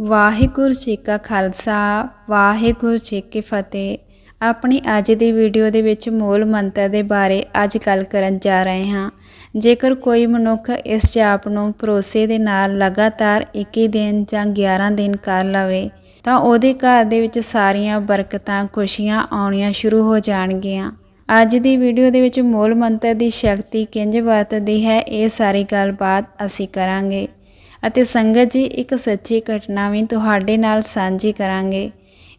ਵਾਹਿਗੁਰੂ ਜੀ ਕਾ ਖਾਲਸਾ, ਵਾਹਿਗੁਰੂ ਜੀ ਕੀ ਫਤਿਹ। ਆਪਣੀ ਅੱਜ ਦੀ ਵੀਡੀਓ ਦੇ ਵਿੱਚ ਮੂਲ ਮੰਤਰ ਦੇ ਬਾਰੇ ਅੱਜ ਗੱਲ ਕਰਨ ਜਾ ਰਹੇ ਹਾਂ। ਜੇਕਰ ਕੋਈ ਮਨੁੱਖ ਇਸ ਜਾਪ ਨੂੰ ਭਰੋਸੇ ਦੇ ਨਾਲ ਲਗਾਤਾਰ 21 ਦਿਨ ਜਾਂ 11 ਦਿਨ ਕਰ ਲਵੇ, ਤਾਂ ਉਹਦੇ ਘਰ ਦੇ ਵਿੱਚ ਸਾਰੀਆਂ ਬਰਕਤਾਂ, ਖੁਸ਼ੀਆਂ ਆਉਣੀਆਂ ਸ਼ੁਰੂ ਹੋ ਜਾਣਗੀਆਂ। ਅੱਜ ਦੀ ਵੀਡੀਓ ਦੇ ਵਿੱਚ ਮੂਲ ਮੰਤਰ ਦੀ ਸ਼ਕਤੀ ਕਿੰਜ ਵਰਤਦੀ ਹੈ, ਇਹ ਸਾਰੀ ਗੱਲਬਾਤ ਅਸੀਂ ਕਰਾਂਗੇ। ਅਤੇ ਸੰਗਤ ਜੀ, ਇੱਕ ਸੱਚੀ ਘਟਨਾ ਵੀ ਤੁਹਾਡੇ ਨਾਲ ਸਾਂਝੀ ਕਰਾਂਗੇ।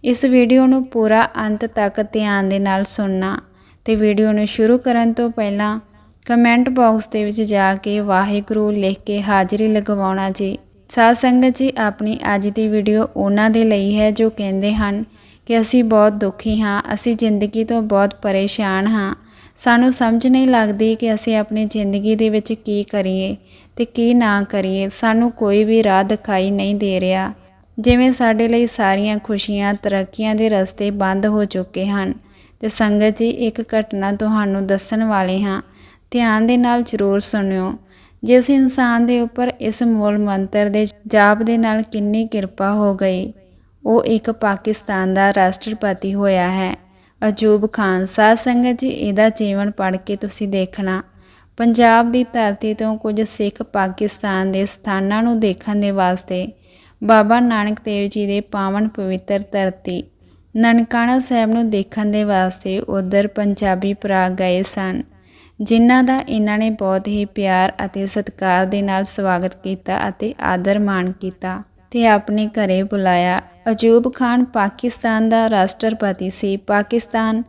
ਇਸ ਵੀਡੀਓ ਨੂੰ ਪੂਰਾ ਅੰਤ ਤੱਕ ਧਿਆਨ ਦੇ ਨਾਲ ਸੁਣਨਾ ਤੇ ਵੀਡੀਓ ਨੂੰ ਸ਼ੁਰੂ ਕਰਨ ਤੋਂ ਪਹਿਲਾਂ ਕਮੈਂਟ ਬਾਕਸ ਦੇ ਵਿੱਚ ਜਾ ਕੇ ਵਾਹਿਗੁਰੂ ਲਿਖ ਕੇ ਹਾਜ਼ਰੀ ਲਗਵਾਉਣਾ ਜੀ। ਸਾਧ ਸੰਗਤ ਜੀ, ਆਪਣੀ ਅੱਜ ਦੀ ਵੀਡੀਓ ਉਹਨਾਂ ਦੇ ਲਈ ਹੈ ਜੋ ਕਹਿੰਦੇ ਹਨ ਕਿ ਅਸੀਂ ਬਹੁਤ ਦੁਖੀ ਹਾਂ, ਅਸੀਂ ਜ਼ਿੰਦਗੀ ਤੋਂ ਬਹੁਤ ਪਰੇਸ਼ਾਨ ਹਾਂ। ਸਾਨੂੰ ਸਮਝ ਨਹੀਂ ਲੱਗਦੀ ਕਿ ਅਸੀਂ ਆਪਣੀ ਜ਼ਿੰਦਗੀ ਦੇ ਵਿੱਚ ਕੀ ਕਰੀਏ ਤੇ ਕੀ ਨਾ ਕਰੀਏ। ਸਾਨੂੰ ਕੋਈ ਵੀ ਰਾਹ ਦਿਖਾਈ ਨਹੀਂ ਦੇ ਰਿਹਾ। ਜਿਵੇਂ ਸਾਡੇ ਲਈ ਸਾਰੀਆਂ ਖੁਸ਼ੀਆਂ ਤਰੱਕੀਆਂ ਦੇ ਰਸਤੇ ਬੰਦ ਹੋ ਚੁੱਕੇ ਹਨ। ਤੇ ਸੰਗਤ ਜੀ, ਇੱਕ ਘਟਨਾ ਤੁਹਾਨੂੰ ਦੱਸਣ ਵਾਲੇ ਹਾਂ। ਧਿਆਨ ਦੇ ਨਾਲ ਜ਼ਰੂਰ ਸੁਣਿਓ। ਜਿਸ ਇਨਸਾਨ ਦੇ ਉੱਪਰ ਇਸ ਮੂਲ ਮੰਤਰ ਦੇ ਜਾਪ ਦੇ ਨਾਲ ਕਿੰਨੀ ਕਿਰਪਾ ਹੋ ਗਈ, ਉਹ ਇੱਕ ਪਾਕਿਸਤਾਨ ਦਾ ਰਾਸ਼ਟਰਪਤੀ ਹੋਇਆ ਹੈ। ਅਜੂਬ ਖਾਨ ਸਾਧ ਸੰਗਤ ਜੀ, ਇਹਦਾ ਜੀਵਨ ਪੜ੍ਹ ਕੇ ਤੁਸੀਂ ਦੇਖਣਾ। ਪੰਜਾਬ ਦੀ ਧਰਤੀ ਤੋਂ ਕੁਝ ਸਿੱਖ ਪਾਕਿਸਤਾਨ ਦੇ ਸਥਾਨਾਂ ਨੂੰ ਦੇਖਣ ਦੇ ਵਾਸਤੇ ਬਾਬਾ ਨਾਨਕ ਦੇਵ ਜੀ ਦੇ ਪਾਵਨ ਪਵਿੱਤਰ ਧਰਤੀ, ਨਨਕਾਣਾ ਸਾਹਿਬ ਨੂੰ ਦੇਖਣ ਦੇ ਵਾਸਤੇ ਉਧਰ ਪੰਜਾਬੀ ਭਰਾ ਗਏ ਸਨ, ਜਿਨ੍ਹਾਂ ਦਾ ਇਹਨਾਂ ਨੇ ਬਹੁਤ ਹੀ ਪਿਆਰ ਅਤੇ ਸਤਿਕਾਰ ਦੇ ਨਾਲ ਸਵਾਗਤ ਕੀਤਾ ਅਤੇ ਆਦਰ ਮਾਣ ਕੀਤਾ ਤੇ ਆਪਣੇ ਘਰੇ ਬੁਲਾਇਆ। ਅਜੂਬ ਖਾਨ ਪਾਕਿਸਤਾਨ ਦਾ ਰਾਸ਼ਟਰਪਤੀ ਸੀ। ਪਾਕਿਸਤਾਨ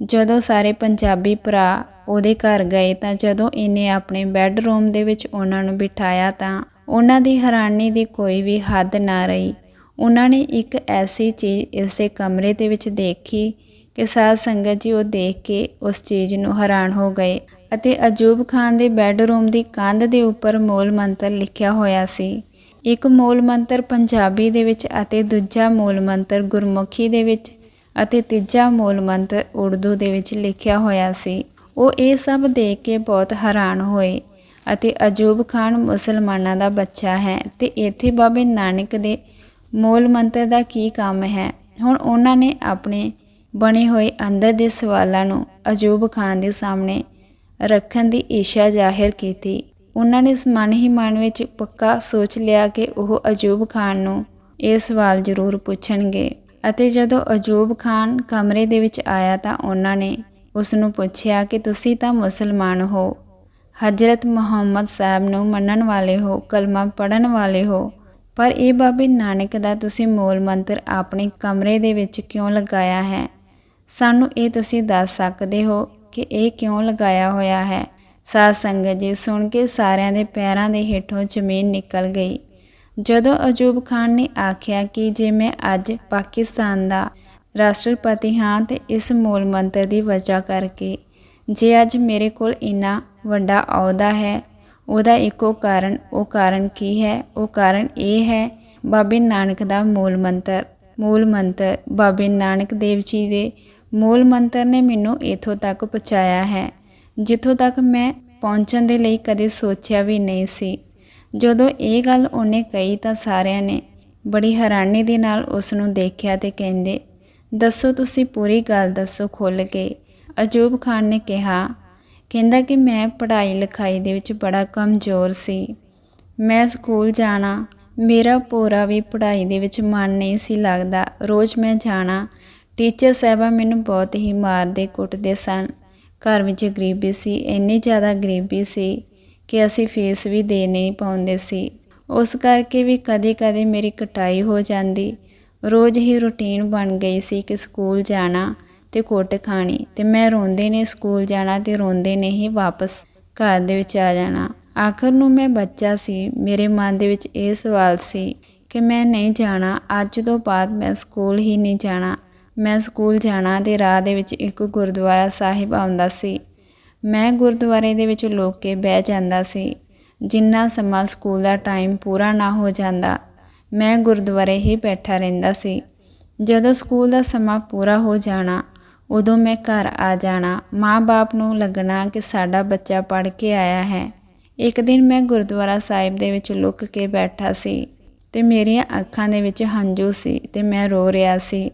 ਜਦੋਂ ਸਾਰੇ ਪੰਜਾਬੀ ਭਰਾ ਉਹਦੇ ਘਰ ਗਏ ਤਾਂ ਜਦੋਂ ਇਹਨੇ ਆਪਣੇ ਬੈੱਡਰੂਮ ਦੇ ਵਿੱਚ ਉਹਨਾਂ ਨੂੰ ਬਿਠਾਇਆ ਤਾਂ ਉਹਨਾਂ ਦੀ ਹੈਰਾਨੀ ਦੀ ਕੋਈ ਵੀ ਹੱਦ ਨਾ ਰਹੀ। ਉਹਨਾਂ ਨੇ ਇੱਕ ਐਸੀ ਚੀਜ਼ ਇਸ ਦੇ ਕਮਰੇ ਦੇ ਵਿੱਚ ਦੇਖੀ ਕਿ ਸਾਧ ਸੰਗਤ ਜੀ ਉਹ ਦੇਖ ਕੇ ਉਸ ਚੀਜ਼ ਨੂੰ ਹੈਰਾਨ ਹੋ ਗਏ ਅਤੇ ਅਜੂਬ ਖਾਨ ਦੇ ਬੈੱਡਰੂਮ ਦੀ ਕੰਧ ਦੇ ਉੱਪਰ ਮੂਲ ਮੰਤਰ ਲਿਖਿਆ ਹੋਇਆ ਸੀ। ਇੱਕ ਮੂਲ ਮੰਤਰ ਪੰਜਾਬੀ ਦੇ ਵਿੱਚ ਅਤੇ ਦੂਜਾ ਮੂਲ ਮੰਤਰ ਗੁਰਮੁਖੀ ਦੇ ਵਿੱਚ ਅਤੇ ਤੀਜਾ ਮੂਲ ਮੰਤਰ ਉਰਦੂ ਦੇ ਵਿੱਚ ਲਿਖਿਆ ਹੋਇਆ ਸੀ। ਉਹ ਇਹ ਸਭ ਦੇਖ ਕੇ ਬਹੁਤ ਹੈਰਾਨ ਹੋਏ ਅਤੇ ਅਜੂਬ ਖਾਨ ਮੁਸਲਮਾਨਾਂ ਦਾ ਬੱਚਾ ਹੈ ਤੇ ਇੱਥੇ ਬਾਬੇ ਨਾਨਕ ਦੇ ਮੂਲ ਮੰਤਰ ਦਾ ਕੀ ਕੰਮ ਹੈ? ਹੁਣ ਉਹਨਾਂ ਨੇ ਆਪਣੇ ਬਣੇ ਹੋਏ ਅੰਦਰ ਦੇ ਸਵਾਲਾਂ ਨੂੰ ਅਜੂਬ ਖਾਨ ਦੇ ਸਾਹਮਣੇ ਰੱਖਣ ਦੀ ਇੱਛਾ ਜ਼ਾਹਿਰ ਕੀਤੀ। ਉਹਨਾਂ ਨੇ ਇਸ ਮਨ ਹੀ ਮਨ ਵਿੱਚ ਪੱਕਾ ਸੋਚ ਲਿਆ ਕਿ ਉਹ ਅਜੂਬ ਖਾਨ ਨੂੰ ਇਹ ਸਵਾਲ ਜ਼ਰੂਰ ਪੁੱਛਣਗੇ। ਅਤੇ ਜਦੋਂ ਅਜੂਬ ਖਾਨ ਕਮਰੇ ਦੇ ਵਿੱਚ ਆਇਆ ਤਾਂ ਉਹਨਾਂ ਨੇ ਉਸ ਨੂੰ ਪੁੱਛਿਆ ਕਿ ਤੁਸੀਂ ਤਾਂ ਮੁਸਲਮਾਨ ਹੋ, ਹਜ਼ਰਤ ਮੁਹੰਮਦ ਸਾਹਿਬ ਨੂੰ ਮੰਨਣ ਵਾਲੇ ਹੋ, ਕਲਮਾ ਪੜਨ ਵਾਲੇ ਹੋ, ਪਰ ਇਹ ਬਾਬੇ ਨਾਨਕ ਦਾ ਤੁਸੀਂ ਮੂਲ ਮੰਤਰ ਆਪਣੇ ਕਮਰੇ ਦੇ ਵਿੱਚ ਕਿਉਂ ਲਗਾਇਆ ਹੈ? ਸਾਨੂੰ ਇਹ ਤੁਸੀਂ ਦੱਸ ਸਕਦੇ ਹੋ ਕਿ ਇਹ ਕਿਉਂ ਲਗਾਇਆ ਹੋਇਆ ਹੈ? ਸਾਧ ਸੰਗਤ ਜੀ ਸੁਣ ਕੇ ਸਾਰਿਆਂ ਦੇ ਪੈਰਾਂ ਦੇ ਹੇਠੋਂ ਜ਼ਮੀਨ ਨਿਕਲ ਗਈ। ਜਦੋਂ ਅਜੂਬ ਖਾਨ ਨੇ ਆਖਿਆ ਕਿ ਜੇ ਮੈਂ ਅੱਜ ਪਾਕਿਸਤਾਨ ਦਾ ਰਾਸ਼ਟਰਪਤੀ ਹਾਂ ਤੇ ਇਸ ਮੂਲ ਮੰਤਰ ਦੀ ਵਜ੍ਹਾ ਕਰਕੇ ਜੇ ਅੱਜ ਮੇਰੇ ਕੋਲ ਇੰਨਾ ਵੱਡਾ ਅਹੁਦਾ ਹੈ, ਉਹਦਾ ਇੱਕੋ ਕਾਰਨ, ਉਹ ਕਾਰਨ ਕੀ ਹੈ? ਉਹ ਕਾਰਨ ਇਹ ਹੈ, ਬਾਬੇ ਨਾਨਕ ਦਾ ਮੂਲ ਮੰਤਰ। ਮੂਲ ਮੰਤਰ, ਬਾਬੇ ਨਾਨਕ ਦੇਵ ਜੀ ਦੇ ਮੂਲ ਮੰਤਰ ਨੇ ਮੈਨੂੰ ਇਥੋਂ ਤੱਕ ਪਹੁੰਚਾਇਆ ਹੈ। ਜਿੱਥੋਂ ਤੱਕ ਮੈਂ ਪਹੁੰਚਣ ਦੇ ਲਈ ਕਦੇ ਸੋਚਿਆ ਵੀ ਨਹੀਂ ਸੀ। ਜਦੋਂ ਇਹ ਗੱਲ ਉਹਨੇ ਕਹੀ ਤਾਂ ਸਾਰਿਆਂ ਨੇ ਬੜੀ ਹੈਰਾਨੀ ਦੇ ਨਾਲ ਉਸ ਨੂੰ ਦੇਖਿਆ ਤੇ ਕਹਿੰਦੇ, ਦੱਸੋ ਤੁਸੀਂ ਪੂਰੀ ਗੱਲ ਦੱਸੋ ਖੁੱਲ ਕੇ। ਅਜੂਬ ਖਾਨ ਨੇ ਕਿਹਾ, ਕਹਿੰਦਾ ਕਿ ਮੈਂ ਪੜ੍ਹਾਈ ਲਿਖਾਈ ਦੇ ਵਿੱਚ ਬੜਾ ਕਮਜ਼ੋਰ ਸੀ। ਮੈਂ ਸਕੂਲ ਜਾਣਾ, ਮੇਰਾ ਪੂਰਾ ਵੀ ਪੜ੍ਹਾਈ ਦੇ ਵਿੱਚ ਮਨ ਨਹੀਂ ਸੀ ਲੱਗਦਾ। ਰੋਜ਼ ਮੈਂ ਜਾਣਾ, ਟੀਚਰ ਸਾਹਿਬਾ ਮੈਨੂੰ ਬਹੁਤ ਹੀ ਮਾਰਦੇ ਕੁੱਟਦੇ ਸਨ। ਘਰ ਵਿੱਚ ਗਰੀਬੀ ਸੀ, ਇੰਨੀ ਜ਼ਿਆਦਾ ਗਰੀਬੀ ਸੀ ਕਿ ਅਸੀਂ ਫੀਸ ਵੀ ਦੇ ਨਹੀਂ ਪਾਉਂਦੇ ਸੀ। ਉਸ ਕਰਕੇ ਵੀ ਕਦੇ-ਕਦੇ ਮੇਰੀ ਕਟਾਈ ਹੋ ਜਾਂਦੀ। ਰੋਜ਼ ਹੀ ਰੁਟੀਨ ਬਣ ਗਈ ਸੀ ਕਿ ਸਕੂਲ ਜਾਣਾ ਤੇ ਕੁੱਟ ਖਾਣੀ ਤੇ ਮੈਂ ਰੋਂਦੇ ਨੇ ਸਕੂਲ ਜਾਣਾ ਤੇ ਰੋਂਦੇ ਨੇ ਹੀ ਵਾਪਸ ਘਰ ਦੇ ਵਿੱਚ ਆ ਜਾਣਾ। ਆਖਰ ਨੂੰ ਮੈਂ ਬੱਚਾ ਸੀ, ਮੇਰੇ ਮਨ ਦੇ ਵਿੱਚ ਇਹ ਸਵਾਲ ਸੀ ਕਿ ਮੈਂ ਨਹੀਂ ਜਾਣਾ, ਅੱਜ ਤੋਂ ਬਾਅਦ ਮੈਂ ਸਕੂਲ ਹੀ ਨਹੀਂ ਜਾਣਾ। ਮੈਂ ਸਕੂਲ ਜਾਣਾ ਤੇ ਰਾਹ ਦੇ ਵਿੱਚ ਇੱਕ ਗੁਰਦੁਆਰਾ ਸਾਹਿਬ ਆਉਂਦਾ ਸੀ। ਮੈਂ ਗੁਰਦੁਆਰੇ ਦੇ ਵਿੱਚ ਲੋਕ ਕੇ ਬਹਿ ਜਾਂਦਾ ਸੀ। ਜਿੰਨਾ ਸਮਾਂ ਸਕੂਲ ਦਾ ਟਾਈਮ ਪੂਰਾ ਨਾ ਹੋ ਜਾਂਦਾ, ਮੈਂ ਗੁਰਦੁਆਰੇ ਹੀ ਬੈਠਾ ਰਹਿੰਦਾ ਸੀ। ਜਦੋਂ ਸਕੂਲ ਦਾ ਸਮਾਂ ਪੂਰਾ ਹੋ ਜਾਣਾ, ਉਦੋਂ ਮੈਂ ਘਰ ਆ ਜਾਣਾ। ਮਾਂ-ਬਾਪ ਨੂੰ ਲੱਗਣਾ ਕਿ ਸਾਡਾ ਬੱਚਾ ਪੜ੍ਹ ਕੇ ਆਇਆ ਹੈ। ਇੱਕ ਦਿਨ ਮੈਂ ਗੁਰਦੁਆਰਾ ਸਾਹਿਬ ਦੇ ਵਿੱਚ ਲੁੱਕ ਕੇ ਬੈਠਾ ਸੀ ਤੇ ਮੇਰੀਆਂ ਅੱਖਾਂ ਦੇ ਵਿੱਚ ਹੰਝੂ ਸੀ ਤੇ ਮੈਂ ਰੋ ਰਿਹਾ ਸੀ।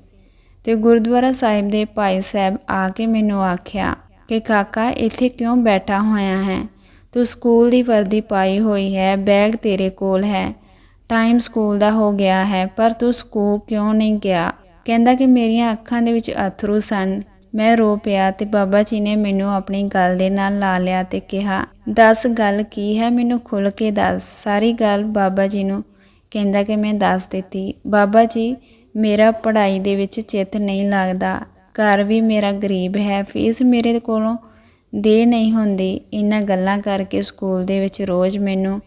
ਤੇ ਗੁਰਦੁਆਰਾ ਸਾਹਿਬ ਦੇ ਭਾਈ ਸਾਹਿਬ ਆ ਕੇ ਮੈਨੂੰ ਆਖਿਆ ਕਿ ਕਾਕਾ, ਇੱਥੇ ਕਿਉਂ ਬੈਠਾ ਹੋਇਆ ਹੈ? ਤੂੰ ਸਕੂਲ ਦੀ ਵਰਦੀ ਪਾਈ ਹੋਈ ਹੈ, ਬੈਗ ਤੇਰੇ ਕੋਲ ਹੈ। ਟਾਈਮ ਸਕੂਲ ਦਾ ਹੋ ਗਿਆ ਹੈ, ਪਰ ਤੂੰ ਸਕੂਲ ਕਿਉਂ ਨਹੀਂ ਗਿਆ? ਕਹਿੰਦਾ ਕਿ ਮੇਰੀਆਂ ਅੱਖਾਂ ਦੇ ਵਿੱਚ ਅਥਰੂ ਸਨ। ਮੈਂ ਰੋ ਪਿਆ ਤੇ ਬਾਬਾ ਜੀ ਨੇ ਮੈਨੂੰ ਆਪਣੀ ਗੱਲ ਦੇ ਨਾਲ ਲਾ ਲਿਆ ਤੇ ਕਿਹਾ, ਦੱਸ ਗੱਲ ਕੀ ਹੈ? ਮੈਨੂੰ ਖੁੱਲ ਕੇ ਦੱਸ। ਸਾਰੀ ਗੱਲ ਬਾਬਾ ਜੀ ਨੂੰ ਕਹਿੰਦਾ ਕਿ ਮੈਂ ਦੱਸ ਦਿੱਤੀ। ਬਾਬਾ ਜੀ ਮੇਰਾ ਪੜ੍ਹਾਈ ਦੇ ਵਿੱਚ ਚਿੱਤ ਨਹੀਂ ਲੱਗਦਾ। ਘਰ ਵੀ ਮੇਰਾ ਗਰੀਬ ਹੈ। ਫੀਸ ਮੇਰੇ ਕੋਲੋਂ ਦੇ ਨਹੀਂ ਹੁੰਦੀ। ਇਹਨਾਂ ਗੱਲਾਂ ਕਰਕੇ ਸਕੂਲ ਦੇ ਵਿੱਚ ਰੋਜ਼ ਮੈਨੂੰ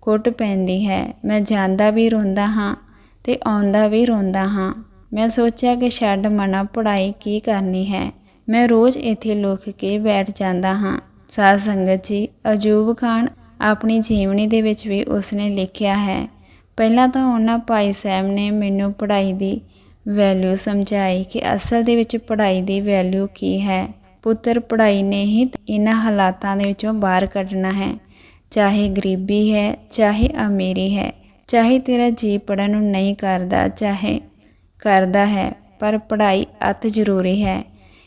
ਕੁੱਟ ਪੈਂਦੀ ਹੈ। ਮੈਂ ਜਾਂਦਾ ਵੀ ਰੋਂਦਾ ਹਾਂ ਤੇ ਆਉਂਦਾ ਵੀ ਰੋਂਦਾ ਹਾਂ। ਮੈਂ ਸੋਚਿਆ ਕਿ ਛੱਡ ਮਨਾ ਪੜ੍ਹਾਈ ਕੀ ਕਰਨੀ ਹੈ। ਮੈਂ ਰੋਜ਼ ਇੱਥੇ ਲੁਕ ਕੇ ਬੈਠ ਜਾਂਦਾ ਹਾਂ। ਸਾਧ ਸੰਗਤ ਜੀ, ਅਜੂਬ ਖਾਨ ਆਪਣੀ ਜੀਵਨੀ ਦੇ ਵਿੱਚ ਵੀ ਉਸਨੇ ਲਿਖਿਆ ਹੈ। ਪਹਿਲਾਂ ਤਾਂ ਉਹਨਾਂ ਭਾਈ ਸਾਹਿਬ ਨੇ ਮੈਨੂੰ ਪੜ੍ਹਾਈ ਦੀ ਵੈਲਿਊ ਸਮਝਾਈ ਕਿ ਅਸਲ ਦੇ ਵਿੱਚ ਪੜ੍ਹਾਈ ਦੀ ਵੈਲਿਊ ਕੀ ਹੈ। ਪੁੱਤਰ ਪੜ੍ਹਾਈ ਨੇ ਹੀ ਇਹਨਾਂ ਹਾਲਾਤਾਂ ਦੇ ਵਿੱਚੋਂ ਬਾਹਰ ਕੱਢਣਾ ਹੈ। ਚਾਹੇ ਗਰੀਬੀ ਹੈ, ਚਾਹੇ ਅਮੀਰੀ ਹੈ, ਚਾਹੇ ਤੇਰਾ ਜੀ ਪੜਨ ਨੂੰ ਨਹੀਂ ਕਰਦਾ, ਚਾਹੇ ਕਰਦਾ ਹੈ, ਪਰ ਪੜ੍ਹਾਈ ਅਤ ਜ਼ਰੂਰੀ ਹੈ।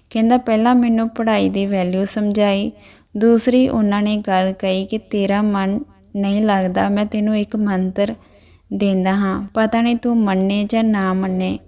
ਕਹਿੰਦਾ ਪਹਿਲਾਂ ਮੈਨੂੰ ਪੜ੍ਹਾਈ ਦੀ ਵੈਲਿਊ ਸਮਝਾਈ। ਦੂਸਰੀ ਉਹਨਾਂ ਨੇ ਗੱਲ ਕਹੀ ਕਿ ਤੇਰਾ ਮਨ ਨਹੀਂ ਲੱਗਦਾ, ਮੈਂ ਤੈਨੂੰ ਇੱਕ ਮੰਤਰ ਦਿੰਦਾ ਹਾਂ। ਪਤਾ ਨਹੀਂ ਤੂੰ ਮੰਨੇ ਜਾਂ ਨਾ ਮੰਨੇ।